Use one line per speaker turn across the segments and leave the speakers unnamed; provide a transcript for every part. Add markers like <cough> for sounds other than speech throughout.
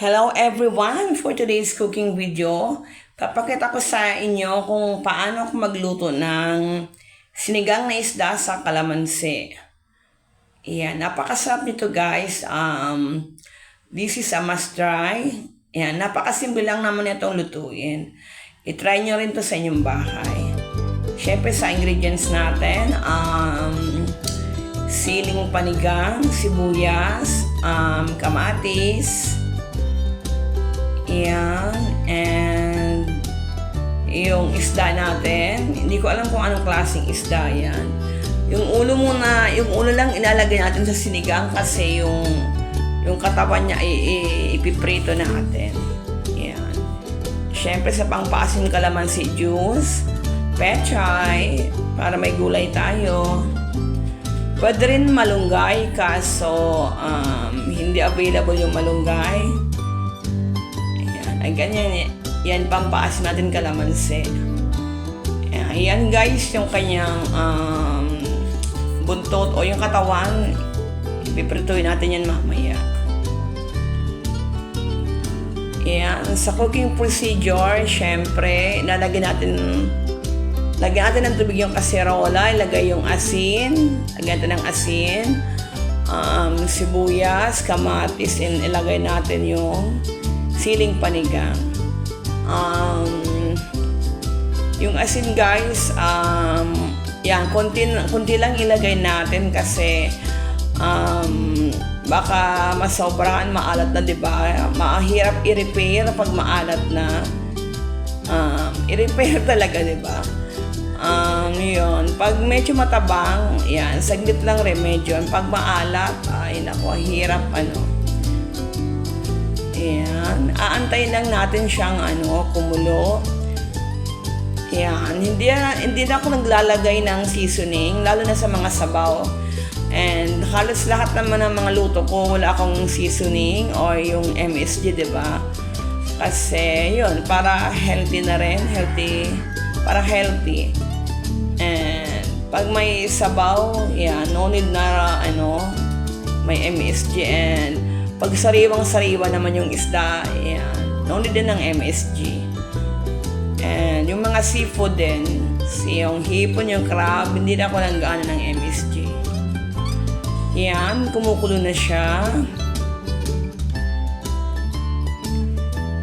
Hello everyone! For today's cooking video, papakita ko sa inyo kung paano ako magluto ng sinigang na isda sa kalamansi. Yan, napakasarap nito guys. Um, this is a must try. Yan, napakasimple lang naman itong lutuin. I-try nyo rin to sa inyong bahay. Siyempre sa ingredients natin, um, siling panigang, sibuyas, um, kamatis, Ayan. And yung isda natin, hindi ko alam kung anong klaseng isda yan. Yung ulo muna, yung ulo lang ilalagay natin sa sinigang kasi yung yung katawan niya ipiprito natin. Yan. Siyempre sa pangpasim kalamansi juice, pechay, para may gulay tayo. Pwede rin malunggay kaso um, hindi available yung malunggay. Ay ganyan yan pampaasim natin kalamansi. Ayan, yan guys yung kanyang um, buntot o yung katawan. Ipiprituin natin yan mamaya. Ayan, sa cooking procedure, syempre, ilalagay natin Lagyan natin ng tubig yung kaserola, ilagay yung asin, lagyan natin ng asin, um, sibuyas, kamatis, and ilagay natin yung siling panigang. Um, yung asin guys, um, yan, konti, konti lang ilagay natin kasi um, baka masobrahan, maalat na, di ba? Mahirap i-repair pag maalat na. Um, i-repair <laughs> talaga, di ba? Um, yun. Pag medyo matabang, yan, saglit lang remedyo. Pag maalat, ay naku, hirap ano. Yan. Aantayin lang natin siyang ano, kumulo. Yan. Hindi, hindi na ako naglalagay ng seasoning, lalo na sa mga sabaw. And halos lahat naman ng mga luto ko, wala akong seasoning or yung MSG, di ba? Kasi, yun, para healthy na rin, healthy, para healthy. And pag may sabaw, yeah, no need na ano, may MSG and pag sariwang-sariwa naman yung isda, yan, need din ng MSG. And yung mga seafood din, si yung hipon, yung crab, hindi na ako nang gaano ng MSG. Yan, kumukulo na siya.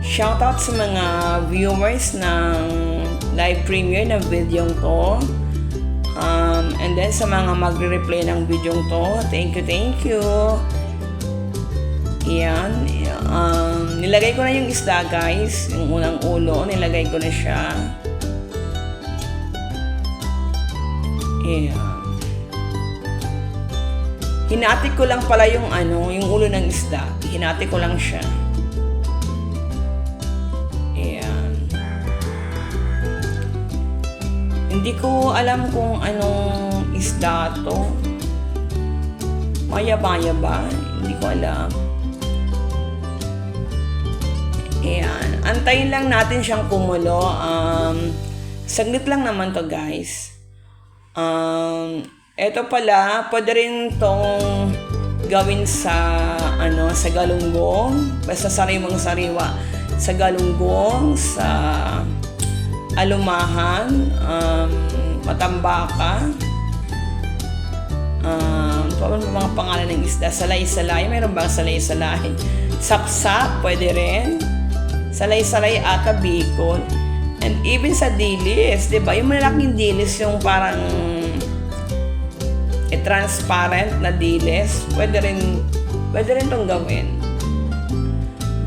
Shoutout sa mga viewers ng live premiere ng video ko. Um, and then sa mga magre-replay ng video to, thank you, thank you. Yan. Um, nilagay ko na yung isda, guys. Yung unang ulo, nilagay ko na siya. Yan. Hinati ko lang pala yung ano, yung ulo ng isda. Hinati ko lang siya. Ayan. Hindi ko alam kung anong isda to. Maya-maya ba? Hindi ko alam. Ayan. Antayin lang natin siyang kumulo. Um, saglit lang naman to guys. Um, eto pala, pwede rin tong gawin sa ano sa galunggong. Basta sariwang sariwa. Sa galunggong sa alumahan um, matambaka um, paano ba mga pangalan ng isda? Salay-salay mayroon bang salay-salay sapsap pwede rin salay-salay ata bacon and even sa dilis di ba yung malalaking dilis yung parang eh, transparent na dilis, pwede rin, pwede rin tong gawin.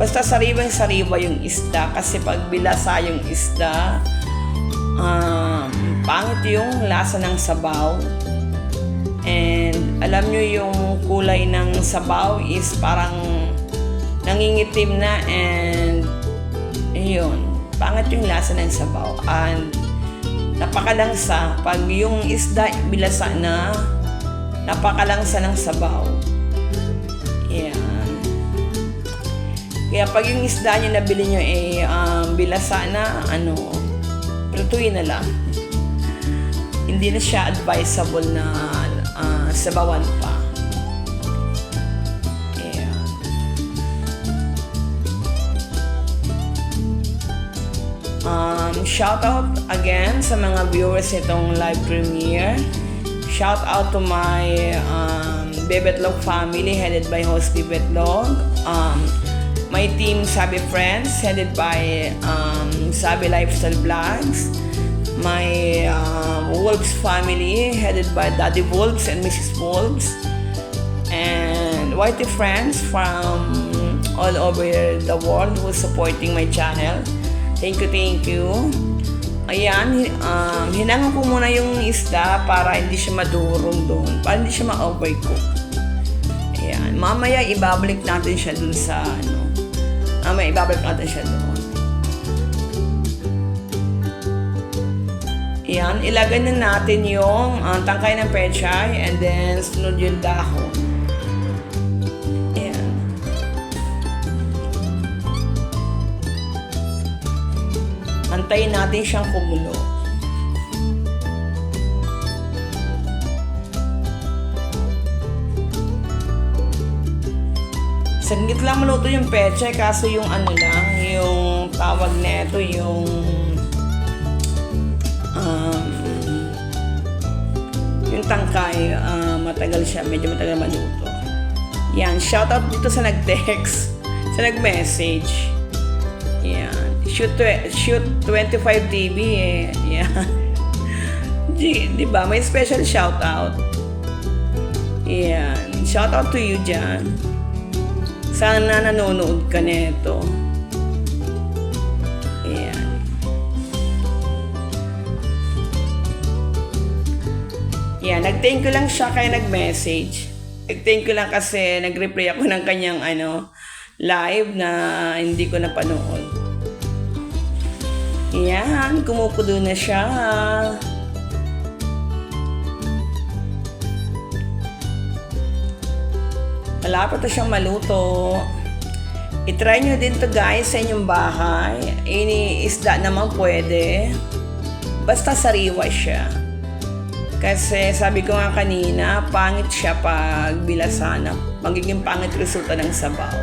Basta sariwang-sariwa yung isda kasi pag bilasa yung isda, um, pangit yung lasa ng sabaw. And alam nyo yung kulay ng sabaw is parang nangingitim na and yun, pangit yung lasa ng sabaw. And napakalangsa pag yung isda bilasa na napakalangsa ng sabaw. Yan. Kaya pag yung isda nyo nabili nyo eh um, bilasa na, ano, prituin na lang. Hindi na siya advisable na uh, sabawan pa. Shout out again sa mga viewers itong live premiere. Shout out to my um, Bebetlog family headed by host Bebetlog. Um, my team Sabi Friends headed by um, Sabi Lifestyle Vlogs. My um, Wolves family headed by Daddy Wolves and Mrs. Wolves. And Whitey friends from all over the world who's supporting my channel. Thank you, thank you. Ayan, um, hinangan ko muna yung isda para hindi siya madurong doon. Para hindi siya ma-overcook. Ayan, mamaya ibabalik natin siya dun sa ano. Mamaya ibabalik natin siya doon. Ayan, ilagay na natin yung uh, tangkay ng pechay and then sunod yung dahon. Antayin natin siyang kumulo. Saglit lang maluto yung peche kaso yung ano lang, yung tawag neto, yung um, yung tangkay, ah, matagal siya, medyo matagal maluto. Yan, shoutout dito sa nag-text, sa nag-message. Yan, shoot, shoot 25 TV eh. Yan. <laughs> Di, di ba? May special shoutout. Yan, shoutout to you dyan. Sana nanonood ka nito. Yan. Yan, nag-thank ko lang siya kaya nag-message. Nag-thank ko lang kasi nag-reply ako ng kanyang ano, live na hindi ko napanood. Yan, kumukulo na siya. Malapit na siyang maluto. I-try nyo din to guys sa inyong bahay. Ini isda naman pwede. Basta sariwa siya. Kasi sabi ko nga kanina, pangit siya pag bilasana. Magiging pangit resulta ng sabaw.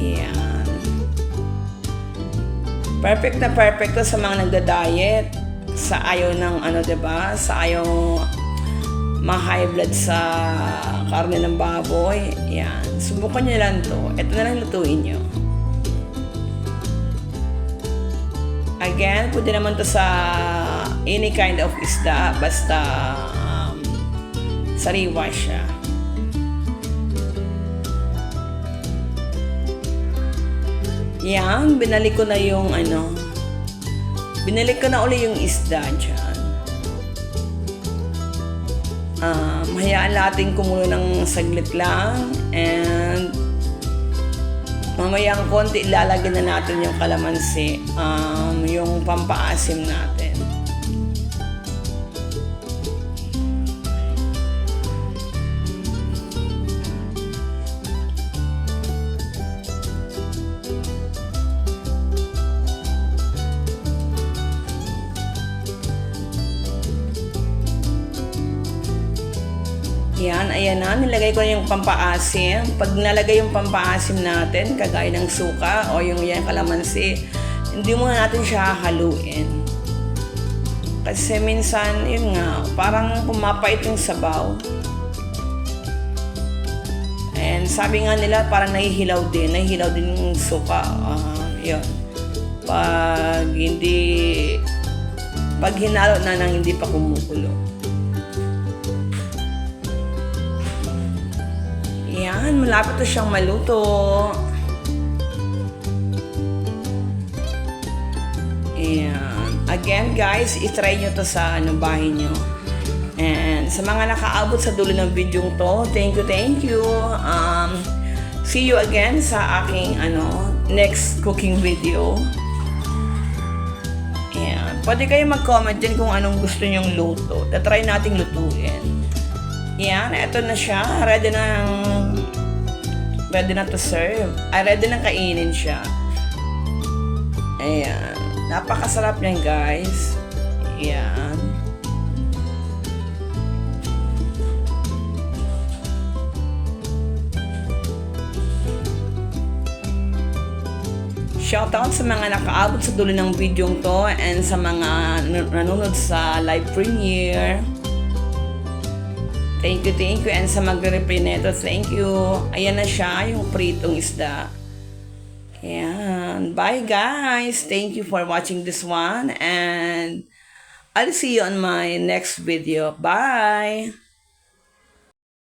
Yan. Perfect na perfect to sa mga nagda-diet. Sa ayaw ng ano, 'di ba? Sa ayaw ma-high blood sa karne ng baboy. Yan. Subukan nyo lang to. Ito na lang lutuin nyo. Again, pwede naman to sa any kind of isda. Basta um, sariwa siya. Yan, binalik ko na yung ano. Binalik ko na uli yung isda dyan. Um, hayaan natin kumulo ng saglit lang and mamayang konti ilalagyan na natin yung kalamansi, um, yung pampaasim natin. Ayan na. Nilagay ko na yung pampaasim. Pag nalagay yung pampaasim natin, kagaya ng suka o yung yan kalamansi, hindi muna natin siya haluin. Kasi minsan, yun nga, parang pumapait yung sabaw. And sabi nga nila, parang nahihilaw din. Nahihilaw din yung suka. Ah, yun. Pag hindi, pag hinalo na nang hindi pa kumukulo. Malapit na siyang maluto. Ayan. Again, guys, itry nyo to sa ano, bahay nyo. And sa mga nakaabot sa dulo ng video to, thank you, thank you. Um, see you again sa aking ano, next cooking video. Ayan. Pwede kayo mag-comment din kung anong gusto nyong luto. Tatry nating lutuin. Yan, eto na siya. Ready na ready na to serve. Ay, ready na kainin siya. Ayan. Napakasarap niyan, guys. Ayan. Shoutout sa mga nakaabot sa dulo ng video to and sa mga nan- nanonood sa live premiere. Thank you, thank you. And sa magre-replay nito, thank you. Ayan na siya, yung pritong isda. Ayan. Bye, guys. Thank you for watching this one. And I'll see you on my next video. Bye!